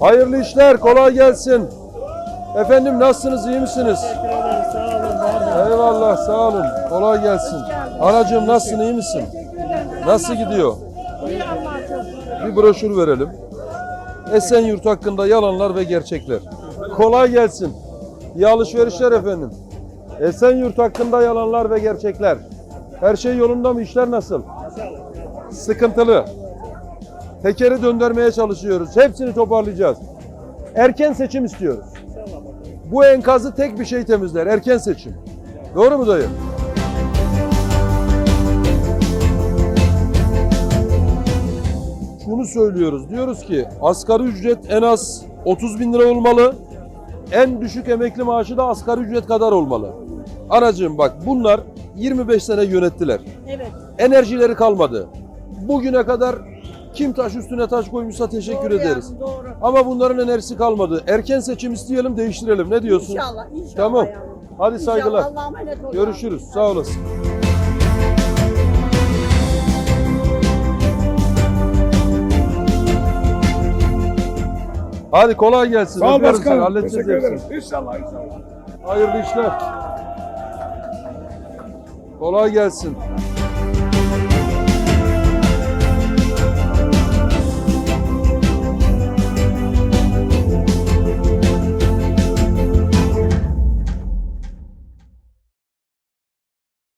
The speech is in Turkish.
Hayırlı işler, kolay gelsin. Efendim nasılsınız, iyi misiniz? Teşekkür ederim. Sağ olun. Var. Eyvallah, sağ olun. Kolay gelsin. Anacığım nasılsın, iyi misin? Nasıl gidiyor? İyi Allah'a. Bir broşür verelim. Esenyurt hakkında yalanlar ve gerçekler. Kolay gelsin. İyi alışverişler efendim. Esenyurt hakkında yalanlar ve gerçekler. Her şey yolunda mı? İşler nasıl? Sıkıntılı. Tekeri döndürmeye çalışıyoruz. Hepsini toparlayacağız. Erken seçim istiyoruz. Bu enkazı tek bir şey temizler. Erken seçim. Doğru mu dayı? şunu söylüyoruz. Diyoruz ki asgari ücret en az 30 bin lira olmalı. En düşük emekli maaşı da asgari ücret kadar olmalı. Anacığım bak bunlar 25 sene yönettiler. Evet. Enerjileri kalmadı. Bugüne kadar kim taş üstüne taş koymuşsa teşekkür Doğru ederiz. yavrum, Doğru. Ama bunların enerjisi kalmadı. Erken seçim isteyelim, değiştirelim. Ne diyorsun? İnşallah. inşallah Tamam. yavrum. Hadi saygılar. İnşallah. Ol. Görüşürüz. Sağ olasın. Hadi kolay gelsin. Sağ ol başkanım. Halledeceğiz hepsini. İnşallah inşallah. Hayırlı işler. Kolay gelsin.